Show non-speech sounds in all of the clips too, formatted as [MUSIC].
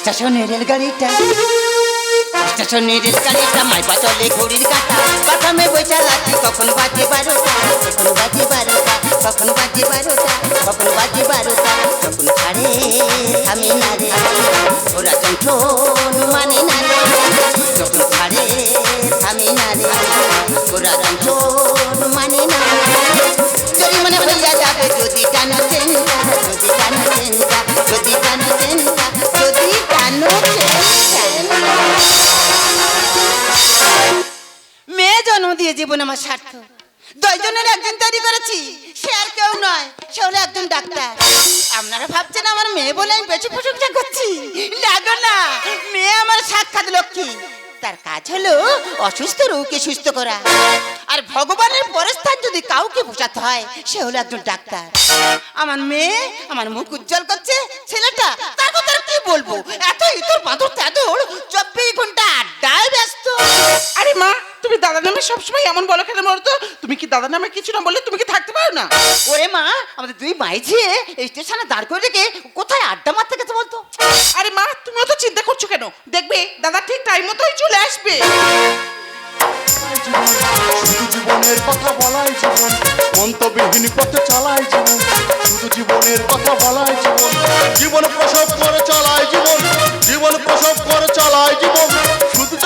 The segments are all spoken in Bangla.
স্টেশনে রেলগাড়িটা। স্টেশনে রেলগাড়িটা মাইপা চলে ঘড়ির কাটা। প্রথমে বৈশা লাগছি কখন বাজে বারোটা? কখন বাজে বারোটা? কখন বাজে বারোটা? কখন বাজে বারোটা? কখন ছাড়ে, থামে না রে। ওরা যন্ত্রণ মানে না রে। যখন ছাড়ে, থামে না রে। ওরা যন্ত্রণ মানে না জরিমানা হইয়া যাবে যদি যদি টানো চেনটা যদি টানো চেনটা যদি টানো চেনটা মেয়ে জন্ম দিয়ে জীবন আমার স্বার্থ দশজনের একজন তৈরি করেছি, সে আর কেউ নয়, সে হলো একজন ডাক্তার। আপনারা ভাবছেন আমার মেয়ে বলে আমি বেশি প্রশংসা করছি? লাগো না, মেয়ে আমার সাক্ষাৎ লক্ষ্মী। তার কাজ হলো অসুস্থ রোগকে সুস্থ করা। আর ভগবানের পরস্থান যদি কাউকে বোঝাতে হয় সে হলো একজন ডাক্তার। আমার মেয়ে আমার মুখ উজ্জ্বল করছে ছেলেটা তার কথা কি বলব? এত ইতর বাঁদর তেদর চব্বিশ ঘণ্টা আড্ডায় ব্যস্ত। আরে মা তুমি দাদা নামে সবসময় এমন বলো কেন বলো তো? তুমি কি দাদা নামে কিছু না বললে তুমি কি থাকতে পারো না? ওরে মা আমাদের দুই মাইঝিয়ে এই স্টেশনে দাঁড় করে রেখে কোথায় আড্ডা মারতে গেছে বলতো? আরে মা তুমি অত চিন্তা করছ কেন? দেখবে দাদা ঠিক টাইম মতোই চলে আসবে। শুধু জীবনের জীবন জীবনের জীবন প্রসব করে চালায় জীবন জীবন প্রসব করে চালায় জীবন। শুধু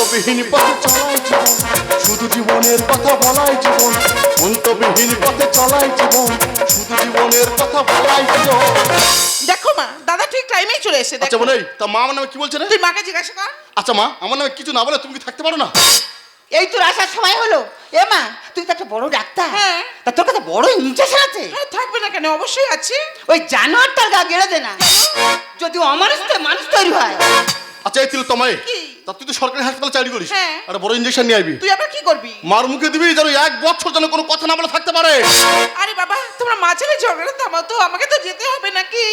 মন্তব্যহীন পথে চালাই জীবন শুধু জীবনের কথা বলাই জীবন। মন্তব্যহীন পথে চালাই জীবন শুধু জীবনের কথা বলাই জীবন। দেখো মা দাদা ঠিক টাইমেই চলে এসে আচ্ছা দেখো। বলে তা মা আমার নামে কি বলছে রে? তুই মাকে জিজ্ঞাসা কর। আচ্ছা মা আমার নামে কিছু না বলে তুমি কি থাকতে পারো না? এই তোর আসার সময় হলো। এ মা তুই তো একটা বড় ডাক্তার। হ্যাঁ। তা তোর কাছে বড় ইঞ্জেকশন আছে হ্যাঁ থাকবে না কেন? অবশ্যই আছে। ওই জানোয়ারটার গা গেড়ে দে না। যদি অমানুষ মানুষ তৈরি হয়। আচ্ছা এই তিল তোমায় কি? তা তুই তো সরকারি হাসপাতালে চাকরি করিস। হ্যাঁ। একটা বড় ইঞ্জেকশন নিয়ে আইবি। তুই আবার কি করবি? মার মুখে দিবি যেন এক বছর যেন কোনো কথা না বলে থাকতে পারে। আরে বাবা তোমরা মাঝালে ঝগড়া থামাও তো আমাকে তো যেতে হবে নাকি?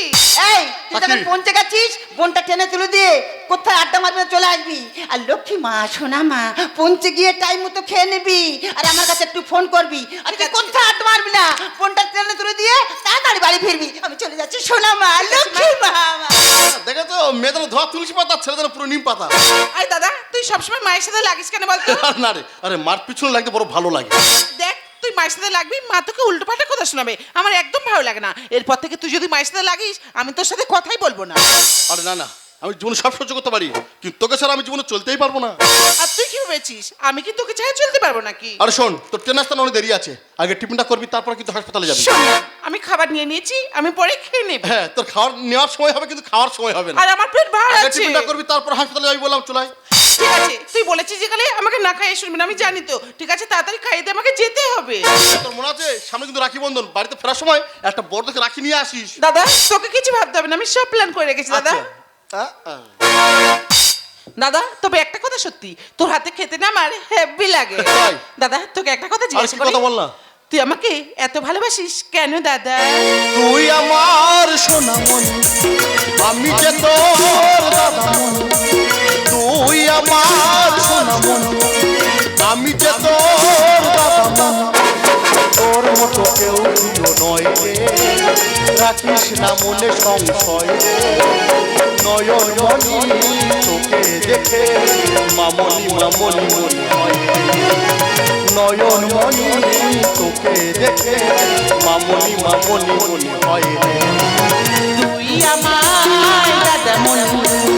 এই তুই। যখন পৌঁছে গেছিস বোনটা টেনে তুলে দিয়ে কোথায় আড্ডা মারবে চলে আসবি? আর লক্ষ্মী মা সোনা মা পৌঁছে গিয়ে টাইম মতো খেয়ে নিবি। আর আমার কাছে একটু ফোন করবি। আর তুই কোথায় আড্ডা মারবি না? বোনটা টেনে তুলে দিয়ে তাড়াতাড়ি বাড়ি ফিরবি। আমি চলে যাচ্ছি সোনা মা লক্ষ্মী মা। মা। দেখে তো মেয়েদের ধোয়া তুলসী পাতা ছেলেদের পুরো নিম পাতা। আরে দাদা তুই সবসময় মায়ের সাথে লাগিস কেন বলতো? আর [LAUGHS] না রে আরে মার পিছনে লাগতে বড় ভালো লাগে। দেখ তুই মায়ের সাথে লাগবি মা তোকে উল্টো পাল্টা কথা শোনাবে। আমার একদম ভালো লাগে না। এরপর থেকে তুই যদি মায়ের সাথে লাগিস আমি তোর সাথে কথাই বলব না। আরে না না আমি জীবনে সব সহ্য করতে পারি কিন্তু তোকে ছাড়া আমি জীবনে চলতেই পারব না। আর তুই কি ভেবেছিস? আমি কি তোকে ছাড়া চলতে পারব নাকি? আরে শোন তোর ট্রেন আসতে অনেক দেরি আছে। আগে টিফিনটা করবি তারপর কিন্তু হাসপাতালে যাবি। আমি খাবার নিয়ে নিয়েছি আমি পরে খেয়ে নেব। হ্যাঁ তোর খাওয়ার নেওয়ার সময় হবে কিন্তু খাওয়ার সময় হবে না। আর আমার পেট ভার আগে আছে। টিফিনটা করবি তারপর হাসপাতালে যাবি বললাম চলাই ঠিক আছে তুই বলেছিস যে যেখানে আমাকে না খাইয়ে শুনবি না আমি জানি তো। ঠিক আছে তাড়াতাড়ি খাইয়ে দে আমাকে যেতে হবে। তোর মনে আছে? সামনে কিন্তু রাখি বন্ধন বাড়িতে ফেরার সময় একটা বড় দেখে রাখি নিয়ে আসিস। দাদা তোকে কিছু ভাবতে হবে না আমি সব প্ল্যান করে রেখেছি দাদা। আচ্ছা। দাদা তবে একটা কথা সত্যি। তোর হাতে খেতে না আমার হেভি লাগে? [LAUGHS] দাদা তোকে একটা কথা জিজ্ঞেস করি? কথা বল না তুই আমাকে এত ভালোবাসিস কেন দাদা? তুই আমার সোনামণি আমি যে তোর কেউ প্রিয় নয় রে। রাখিস না মনে সংশয় রে। মনি তোকে দেখে, মামনি মামনি মনি হয় নয়ন মনি তোকে দেখে, মামনি মামনি মনি হয় তুই আমার দাদা মনি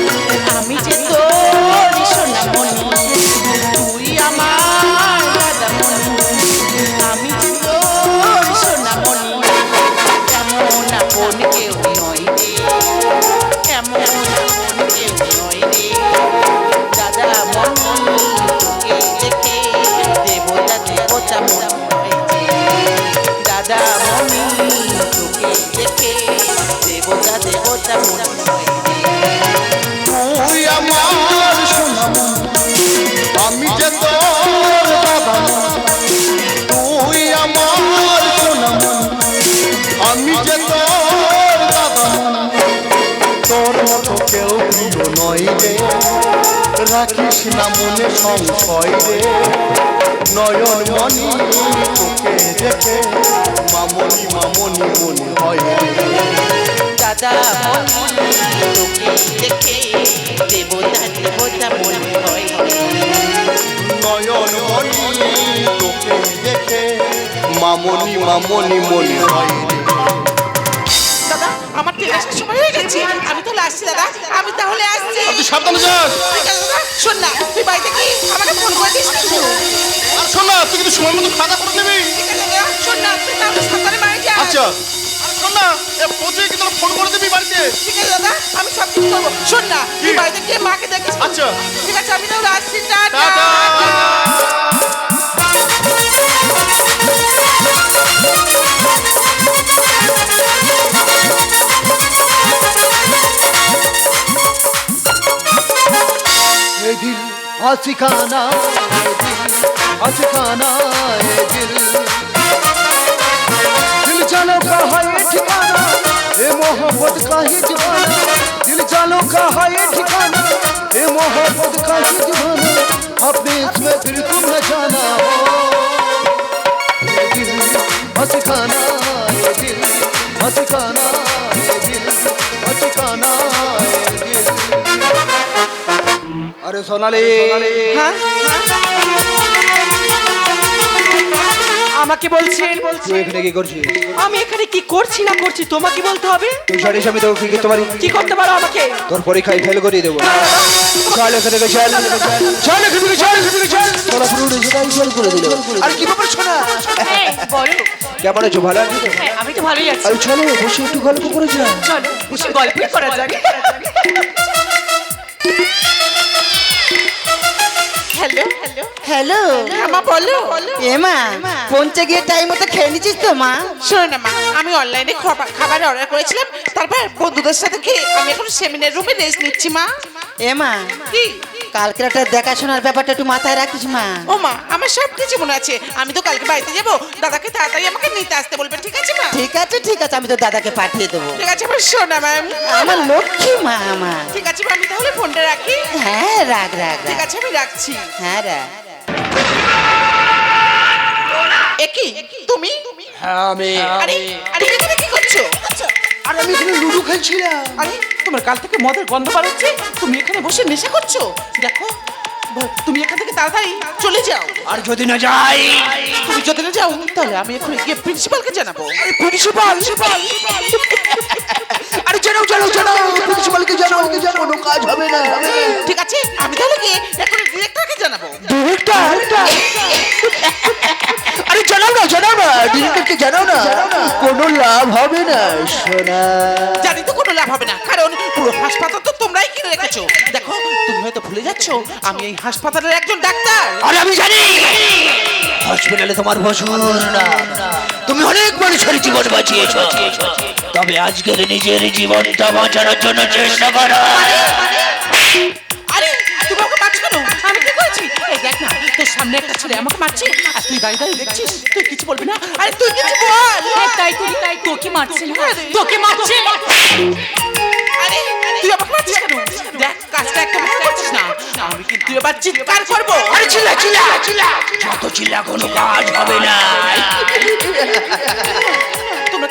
রাখিস না মনে সংশয় রে। নয়ন মনি তোকে দেখে মামনি মামনি মনে হয় রে। দাদা মনি তোকে দেখে দেবতা দেবতা মনে হয় নয়ন মনি তোকে দেখে মামনি মামনি মনি হয় রে। দাদা আমার আসার সময় হয়ে গেছে। আসছি দাদা? আমি তাহলে আসছি। তুই সাবধানে যাস শোন না তুই বাড়িতে কি আমাকে ফোন করে দিস কিন্তু আর শোন না তুই কিন্তু সময় মতো দাওয়া করে নিবি। শোন না তুই তাহলে সাবধানে বাড়ি যা। আচ্ছা। শোন না এ পৌঁছে কিন্তু ফোন করে দিবি বাড়িতে। ঠিক আছে দাদা আমি সব কিছু করব। শোন না তুই বাড়িতে গিয়ে মাকে দেখিস আচ্ছা। ঠিক আছে আমি তাহলে আসছি টাটা। आशिकाना ये दिल दिल। जानो का है ठिकाना ये मोहब्बत का ही दीवाना दिल जानो का है ठिकाना ये मोहब्बत का ही दीवाना अपने इसमें तुम न जाना हो। दिल ये दिल आशिकाना আরে সোনালি হ্যাঁ আমাকে বলছেন তুই এখানে কি করছিস? আমি এখানে কি করছি না করছি তোমাকে বলতে হবে? তুই জানিস আমি তোকে কি করতে পারি কি করতে পারো আমাকে? তোর পরীক্ষায় ফেল করিয়ে দেবো। চল এখানে চল। চল এখান চল এখান চল। তোরা পুরো রেজাল্ট ফেল করে দিল। আর কি ব্যাপার শোনা হ্যাঁ, বলো। কেমন আছো? ভালো আছো হ্যাঁ, আমি তো ভালোই আছি। আর চলো বসে একটু গল্প করে যা চলো বসে গল্পই করা যাক হ্যালো হ্যালো হ্যালো। মা বলো। এ মা পৌঁছে গিয়ে টাইম মতো খেয়ে নিছিস তো মা? শোনো না মা আমি অনলাইনে খাবার অর্ডার করেছিলাম তারপর বন্ধুদের সাথে খেয়ে আমি এখন সেমিনার রুমে রেস্ট নিচ্ছি মা। এ মা। কি? কালকের একটা দেখাশোনার ব্যাপারটা একটু মাথায় রাখিস মা। ও মা আমার সব কিছু মনে আছে। আমি তো কালকে বাড়িতে যাব। দাদাকে তাড়াতাড়ি আমাকে নিতে আসতে বলবে ঠিক আছে মা? ঠিক আছে ঠিক আছে আমি তো দাদাকে পাঠিয়ে দেবো। ঠিক আছে আমার শোনা ম্যাম আমার লক্ষ্মী মা আমার। ঠিক আছে মা, আমি তাহলে ফোনটা রাখি। হ্যাঁ রাখ রাখ। ঠিক আছে আমি রাখছি। হ্যাঁ রাখ। একি তুমি? হ্যাঁ আমি। আরে আরে এখানে কি করছ? আর আমি এখানে লুডু খেলছিলাম। আরে তোমার কাল থেকে মদের গন্ধ বার হচ্ছে তুমি এখানে বসে নেশা করছ? দেখো তুমি এখান থেকে তাড়াতাড়ি চলে যাও। আর যদি না যাই? তুমি যদি না যাও তাহলে আমি এখন গিয়ে প্রিন্সিপালকে জানাব। প্রিন্সিপাল আরে জানাও জানাও জানাও প্রিন্সিপালকে জানাও কোনো কাজ হবে না। ঠিক আছে আমি তাহলে গিয়ে এখন ডিরেক্টরকে জানাব। ডিরেক্টর জানাও না জানাও না ডিরেক্টরকে জানাও না কোনো লাভ হবে না সোনা জানি তো কোনো লাভ হবে না কারণ পুরো হাসপাতাল তো তোমরাই কিনে রেখেছো দেখো তুমি হয়তো ভুলে যাচ্ছ আমি এই হাসপাতালের একজন ডাক্তার আরে আমি জানি হসপিটালে তোমার বছর না তুমি অনেক মানুষের জীবন বাঁচিয়েছ তবে আজকের নিজের জীবনটা বাঁচানোর জন্য চেষ্টা করো আরে তুমি আমাকে কেন আমি কি করেছি এই দেখ না তোর সামনে একটা ছেলে আমাকে মারছে? আর তুই দাঁড়িয়ে দাঁড়িয়ে দেখছিস? তুই কিছু বলবি না? আরে তুই কিছু বল! তাই তো তাই তোকে মারছে না? তোকে মারছে? আরে তুই আমাকে মারছিস কেন? দেখ কাজটা একটা ভালো করছিস না। আমি কিন্তু এবার চিৎকার করব। আরে চিল্লা চিল্লা চিল্লা। যত চিল্লা কোনো কাজ হবে না।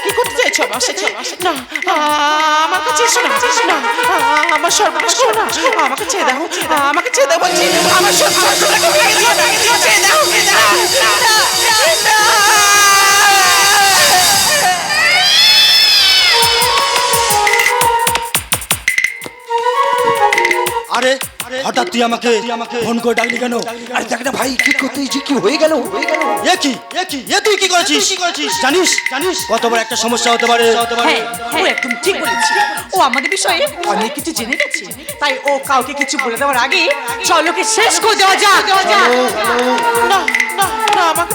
কি করতে চাইছো? আমার সাথে না আমার কাছে এসো না না আমার সর্বনাশ করো না। আমাকে ছেড়ে দাও, আমাকে ছেড়ে দাও, বলছি। আমার সর্বনাশ। আরে হঠাৎ তুই আমাকে ফোন করে ডাকলি কেন? আরে দেখ না ভাই কি করতে যে কি হয়ে গেল? হয়ে গেল? এ কি? এ কি? এ তুই কি করেছিস? কি করেছিস? জানিস? জানিস? কত বড় একটা সমস্যা হতে পারে। হতে পারে হ্যাঁ ও একদম ঠিক বলেছি। ও আমাদের বিষয়ে অনেক কিছু জেনে গেছে। তাই ও কাউকে কিছু বলে দেওয়ার আগে চলোকে শেষ করে দেওয়া যাক। না না না আমাকে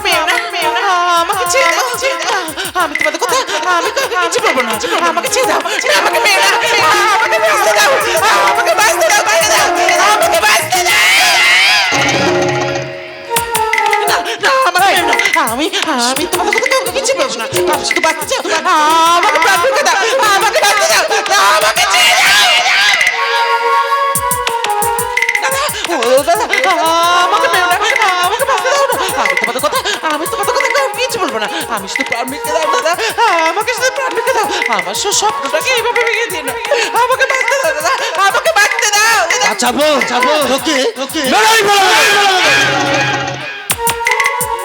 না আমাকে ছেড়ে দাও আমি তোমাদের কথা আমি কাউকে কিছু বলব না। আমাকে ছেড়ে দাও আমাকে মেয়েও না আমাকে বাঁচতে দাও আমাকে বাঁচতে দাও বাঁচতে দাও। আমি আমি তোমাদের কথা কাউকে কিছু বলব না শুধু বাঁচতে চাও আমাকে প্রাণ দাও আমাকে বাঁচতে দাও না, আমাকে আমাকে মেরো না আমাকে বাঁচতে দাও না আমি তোমাদের কথা আমি তোমাদের কথা কাউকে কিছু বলব না আমি শুধু প্রাণ দাও দাদা আমাকে শুধু প্রাণ দাও আমার সব স্বপ্নটাকে এইভাবে ভেঙে দিও না আমাকে বাঁচতে দাও দাদা। বাঁচাবো যাব ওকে ওকে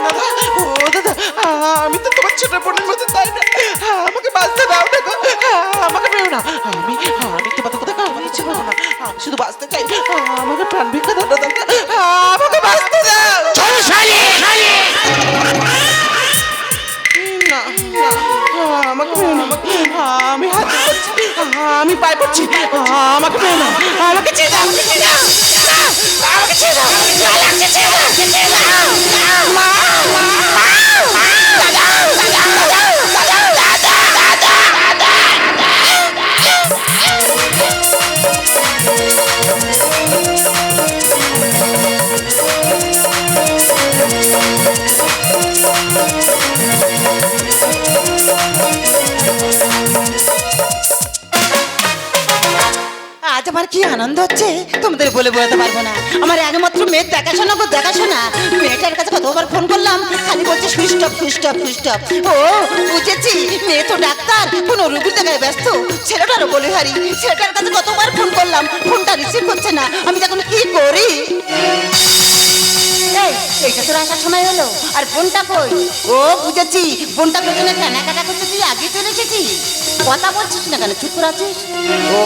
দাদা ও দাদা আমি তো তোমার ছোট বোনের মতো তাই না? আমাকে বাঁচতে দাও দেখো। আমাকে পেও না। আমি আমি তোমাদের কথা কিছু না। আমি শুধু বাঁচতে চাই। আমাকে প্রাণ ভিক্ষা দাও পায়ে পড়ছি আমাকে পেও না আমাকে ছেড়ে দাও। আমাকে ছেড়ে দাও। আমাকে ছেড়ে দাও। বলে বোঝাতে পারব না। আমার একমাত্র মেয়ের দেখাশোনা করে দেখাশোনা। মেয়েটার কাছে কতবার ফোন করলাম, খালি বলছে সুস্টপ সুস্টপ অফ ও, বুঝেছি, মেয়ে তো ডাক্তার, কোনো রুগীর দেখায় ব্যস্ত। ছেলেটারও বলে হারি ছেলেটার কাছে কতবার ফোন করলাম, ফোনটা রিসিভ করছে না। আমি তখন কি করি? এই এইটা তোর আসার সময় হলো আর ফোনটা কই? ও বুঝেছি। ফোনটা পেছনে কেনাকাটা করতে তুই আগে চলে এসেছিস। কথা বলছিস না কেন? চুপ করে আছিস? ও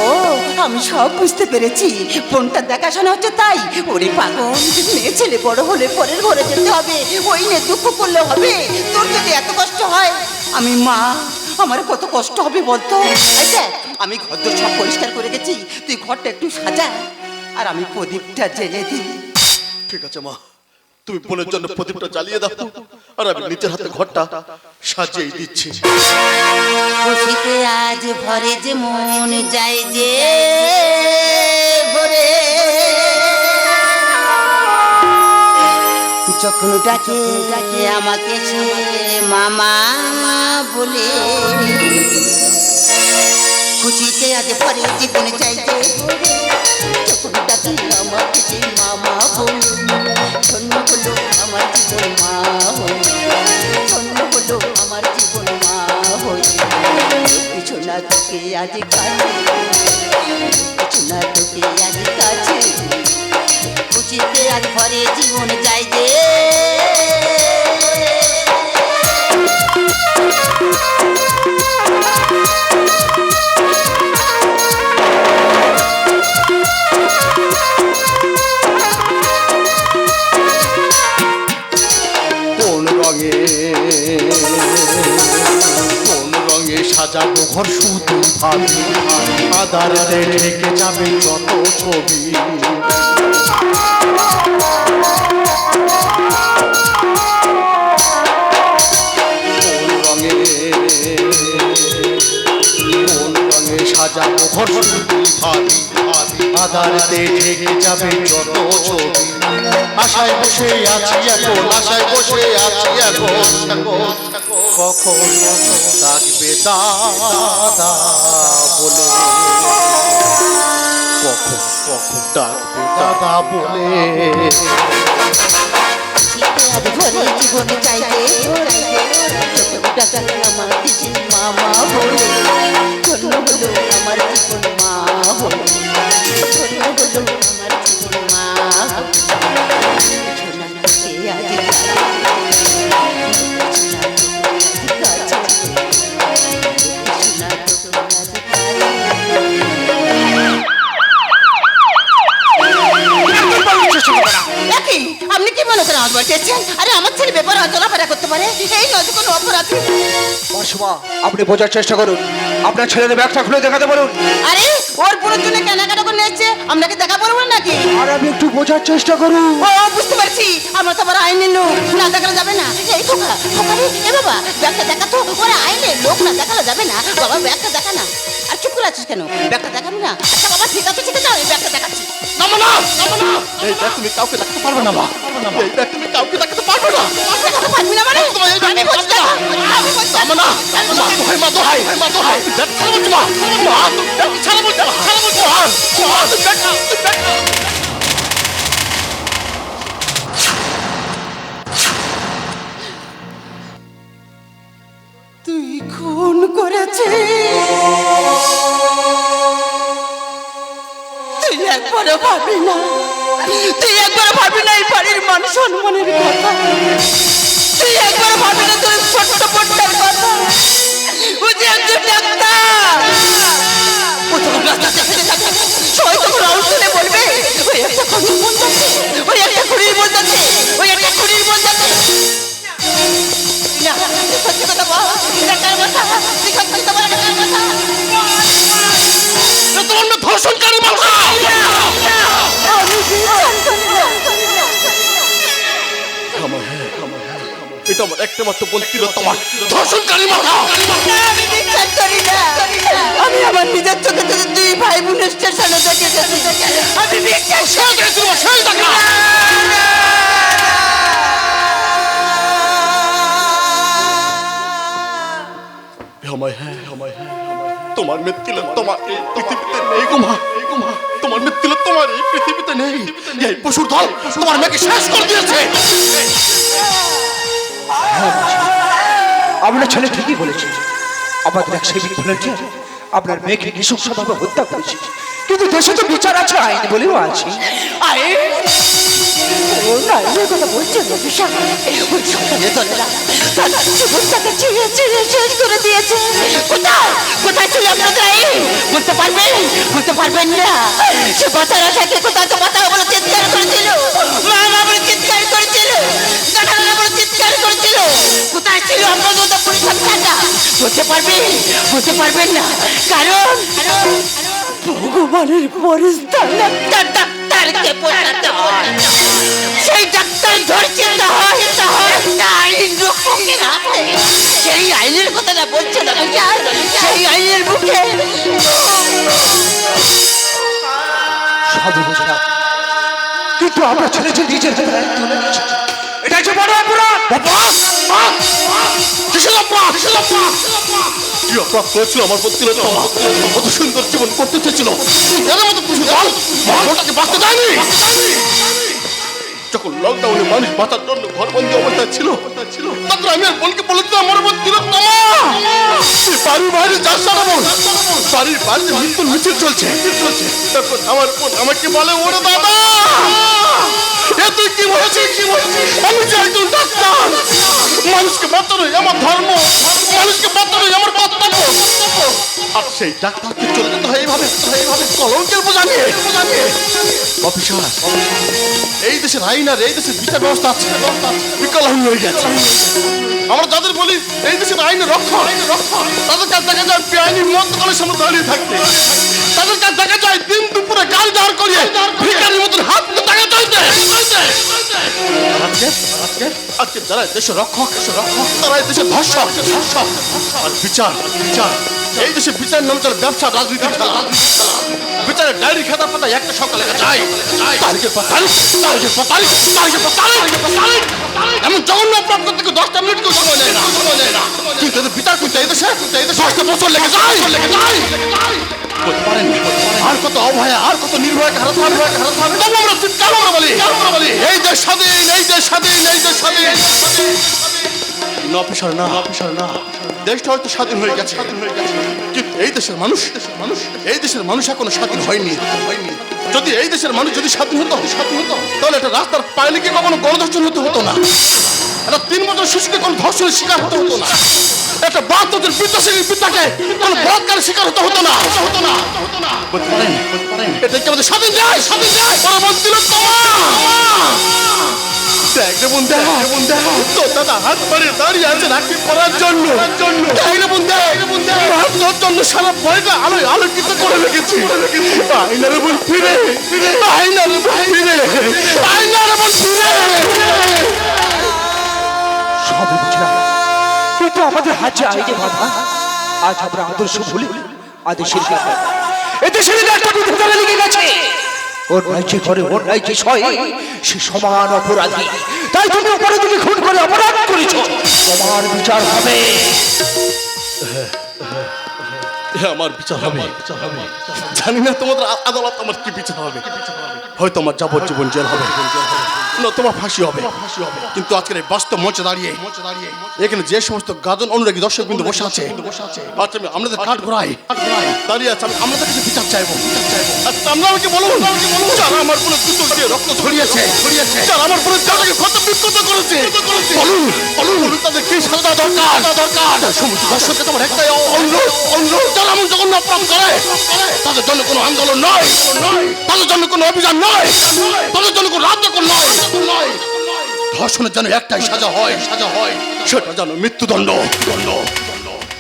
আমি সব বুঝতে পেরেছি। ফোনটা দেখাশোনা হচ্ছে তাই। ওরে পাগল মেয়ে ছেলে বড় হলে পরের ঘরে যেতে হবে। ওই নিয়ে দুঃখ করলে হবে। তোর যদি এত কষ্ট হয় আমি মা আমার কত কষ্ট হবে বলতো? দেখ, আমি ঘর সব পরিষ্কার করে গেছি। তুই ঘরটা একটু সাজা আর আমি প্রদীপটা জেলে দিই। ঠিক আছে মা। তুমি বোনের জন্য প্রদীপটা জ্বালিয়ে দাও। আর আমি নিজের হাতে ঘরটা সাজিয়ে দিচ্ছি। আজ ভরে যে মন যায় যে ভরে। যখন ডাকে ডাকে আমাকে সে মামা বলে, খুশিতে আজ ভরে জীবন চাই যে যখন ডাকে, আমাকে সে মামা বলে আমার জীবন মা হয়ে না তোকে আজ কাছে কিছু না তোকে আজ কাছে খুশিতে আজ ঘরে জীবন যায় যে ভাবি আদার রেখে যাবে যত ছবি। ঘর শুধু ভাবি ঢেকে যাবে যত ছবি। আশায় বসে আছি এখন, আশায় বসে আছি এখন। কখন ডাকবে দাদা? বলে কখন কখন ডাকবে দাদা বলে জীবন আমার জীবন মামা বলে। ধন্য হলো আমার জীবন মা হলে। ধন্য হলো আমার জীবন মা আপনি কি মনে করেন আমার বাড়িতে আরে আমার ছেলে ব্যাপারে চলাফেরা করতে পারে? এই নয় তো কোনো অপরাধ। মাসুমা আপনি বোঝার চেষ্টা করুন। আপনার ছেলের ব্যাগটা খুলে দেখাতে বলুন। আরে ওর পুরো জন্য কেনাকাটা করে নিয়েছে। আপনাকে দেখা বলব নাকি? আর আমি একটু বোঝার চেষ্টা করুন। ও বুঝতে পারছি। আমার তো আবার আইনের লোক না দেখানো যাবে না। এই খোকা খোকা রে এ বাবা ব্যাগটা দেখা তো ওরা আইনের লোক না দেখানো যাবে না। বাবা ব্যাগটা দেখা না। করে আছিস কেন? ব্যাগটা দেখাবি না? আচ্ছা বাবা ঠিক আছে ঠিক আছে আমি ব্যাগটা দেখাচ্ছি। নামো না নামো না। এই ব্যাগ তুমি কাউকে দেখাতে পারবে না মা। এই ব্যাগ তুমি কাউকে দেখাতে পারবে না। দেখাতে পারবি না মানে? আমি বলছি দেখা। আমি বলছি নামো না মা তো হয় মা তো হাই মা তো হাই ব্যাগ ছাড়া বলছি মা। মা তুমি ব্যাগ ছাড়া বলছি ছাড়া বলছি। মা মা তুমি ব্যাগ তুমি ব্যাগ একবারও ভাবি না। তুই একবার ভাবি না এই বাড়ির মান সম্মানের কথা। তুই একবার ভাবি না তোর ছোট্ট বোনটার কথা। ও যে একজন ডাক্তার। ও বলবে, ওই একটা খুনির মন যাচ্ছে, ওই একটা খুনির মন যাচ্ছে, ওই একটা মন যাচ্ছে। সত্যি কথা বল কথা তুই কথা আমার একটা মাত্র বলছিল তোমার। ধর্ষণকারী মাথা! আমি বিশ্বাস করি না। আমি আমার নিজের চোখে চোখে দুই ভাই বোনের স্টেশনে দেখেছি আমি বিশ্বাস তোমার দেখা হ্যাঁ হ্যাঁ হ্যাঁ। মৃত্যু তোমার এই পৃথিবীতে নেই তোমার মৃত্যু তোমার এই পৃথিবীতে নেই। এই পশুর দল তোমার মেয়েকে শেষ করে দিয়েছে। আপনার ছেলে ঠিকই বলেছে। আমাদের এক সেবিক আপনার মেয়েকে নৃশংসভাবে হত্যা করেছে। কিন্তু দেশে তো বিচার আছে, আইন বলেও আছে। পারবেন? বলতে পারবেন না। কোথায় চিৎকার করেছিল? চিৎকার দাদা দাদা চিৎকার করেছিল। কোথায় ছিল আপনাদের তো পরিষ্কার টাকা বলতে পারবেন বলতে পারবেন না? কারণ ভগবানের ডাক্তারকে সেই ডাক্তার ধরছে হয় আইন রকমের আছে সেই আইনের কথাটা বলছে না সেই আইনের বুঝলাম কিন্তু আমরা ছেলে ছেলে নিজের হাতে তুলে নিয়েছে এটা যে বড় অপরাধ। কিসের অপরাধ? কিসের অপরাধ? কি অপরাধ করেছিল আমার পত্নী তোমার কত সুন্দর জীবন করতে চেয়েছিল। এর মতো পশু দল মনটাকে বাঁচতে দেয়নি। যখন লকডাউনে মানুষ বাঁচার জন্য ঘরবন্দি অবস্থায় ছিল আমি আর বোনকে আমার বোন তুই বাড়ির বাইরে রে বোন বাড়ির বাইরে মৃত্যুর মিছিল চলছে। চলছে তারপর আমার বোন আমাকে বলে, ওরে দাদা এ তুই কি বলেছিস? আমি যে একজন ডাক্তার, মানুষকে বাঁচানোই সেই ডাক্তারকে চলে যেতে এইভাবে এইভাবে কলঙ্কের বোঝা নিয়ে। বোঝা অফিসার, এই দেশের আইন আর এই দেশের বিচার ব্যবস্থা আছে। বিকলাঙ্গ হয়ে গেছে। আমরা যাদের বলি, এই দেশের আইনের রক্ষা আইনের রক্ষা তাদের কাছে দেখা যায় বেআইনি মন্তকালের সামনে দাঁড়িয়ে থাকতে। তাদের কাছে দেখা যায় দিন দুপুরে গাড়ি দাঁড় করিয়ে ভিকারির মতন হাত টাকা চাইতে আজকে আজকে আজকে যারা দেশের রক্ষক দেশের রক্ষক। তারা দেশের ধর্ষক। ধর্ষক। আর বিচার বিচার। এই দেশে বিচার নামে চলে ব্যবসা রাজনীতি খেলা বিচারের ডায়েরি খাতা পাতা একটা সকাল যায় তারিখ পর তারিখ। পর তারিখ পর তারিখ এমন জঘন্য করতে কেউ দশটা মিনিট কেউ সময় নেয় না। সময় নেয় না। কিন্তু বিচার করতে এই দেশে এই দেশে। দশটা বছর লেগে যায়। লেগে যায়। পারেন আর কত অভয়া আর কত নির্ভয়কে হারাতে হবে হারাতে হবে? তবু আমরা চিৎকার আমরা বলি? আমরা বলি? এই দেশ স্বাধীন এই দেশ স্বাধীন এই দেশ স্বাধীন। না অফিসার না। অফিসার না। দেশটা হয়তো স্বাধীন হয়ে গেছে। স্বাধীন হয়ে গেছে। কিন্তু এই দেশের মানুষ দেশের মানুষ এই দেশের মানুষ এখনও স্বাধীন হয়নি। হয়নি যদি এই দেশের মানুষ যদি স্বাধীন হতো স্বাধীন হতো তাহলে এটা রাস্তার পায়ে লিখে কখনো গণধর্ষণ হতে হতো না? একটা তিন বছর শিশুকে কোনো ধর্ষণের শিকার হতে হতো না। একটা বাহাত্তর বিদ্যাসীর পিতাকে কোনো বলাৎকারের শিকার হতে হতো না। হতো না হতো না এটা কি আমাদের স্বাধীন যায় স্বাধীন যায় পরবর্তী দেখ রে বোন দেখ রে বোন দেখ। তোর দাদা হাত বাড়িয়ে দাঁড়িয়ে আছে রাখি করার জন্য? দেখ রে বোন দেখ। রে বোন দেখ তোর জন্য সারা ভয়টা আলোয় আলোকিত করে রেখেছি। আইনা রে বোন ফিরে ফিরে। আইনা রে বোন ফিরে। আইনা রে বোন ফিরে। সবই বুঝলাম কিন্তু আমাদের হাতে আইনে বাধা, আজ আমরা আদর্শ ভুলি আদেশের কাছে এদেশের একটা বিধি চলে লিখে গেছে। ওর রাজ্যে করে ওর রাজ্যে সয়, সে সমান অপরাধী। তাই তুমি অপরাধীকে খুন করে অপরাধ করেছ। তোমার বিচার হবে। আমার বিচার হবে। জানি না তোমাদের আদালত আমার কি বিচার হবে। হয়তো আমার যাবজ্জীবন জেল হবে। নতুবা ফাঁসি হবে। কিন্তু আজকের এই বাস্তব মঞ্চে দাঁড়িয়ে এখানে যে সমস্ত গাজন অনুরাগী দর্শক বিন্দু বসে আছে। আমি আমাদের কাঠ ঘোরাই দাঁড়িয়ে আছে আমি আমাদের কাছে বিচার চাইব। আর আমরা আমাকে যারা আমার পুরো দুটো দিয়ে রক্ত ঝরিয়েছে যারা আমার পুরো দেহটাকে ক্ষত বিক্ষত করেছে বলুন বলুন। তাদের কি সাজা দরকার? দরকার। সমস্ত দর্শককে তোমার একটাই অনুরোধ অনুরোধ। যারা এমন জঘন্য অপরাধ করে তাদের জন্য কোনো আন্দোলন নয়। তাদের জন্য কোনো অভিযান নয়। তাদের জন্য কোনো রাজ্য নয়। ধর্ষণের জন্য একটাই সাজা হয়। সাজা হয় সেটা যেন মৃত্যুদণ্ড। দণ্ড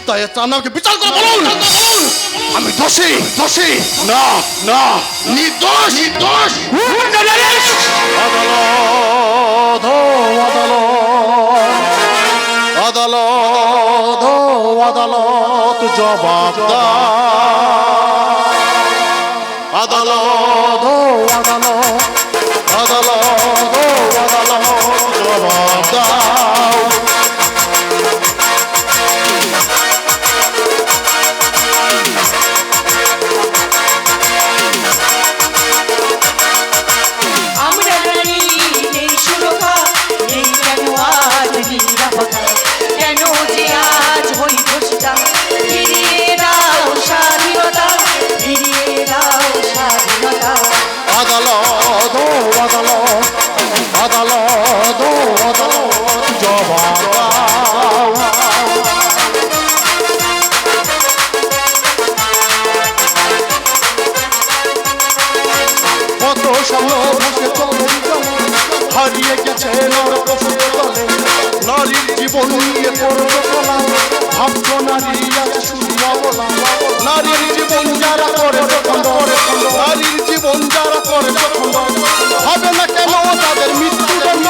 তাই আমাকে বিচার করে বলুন। আমি দোষী দোষী। না না। নির্দোষ নির্দোষ। আদালত আদালত। আদালত আদালত জবাব হবে না কেন? তাদের মৃত্যুদণ্ড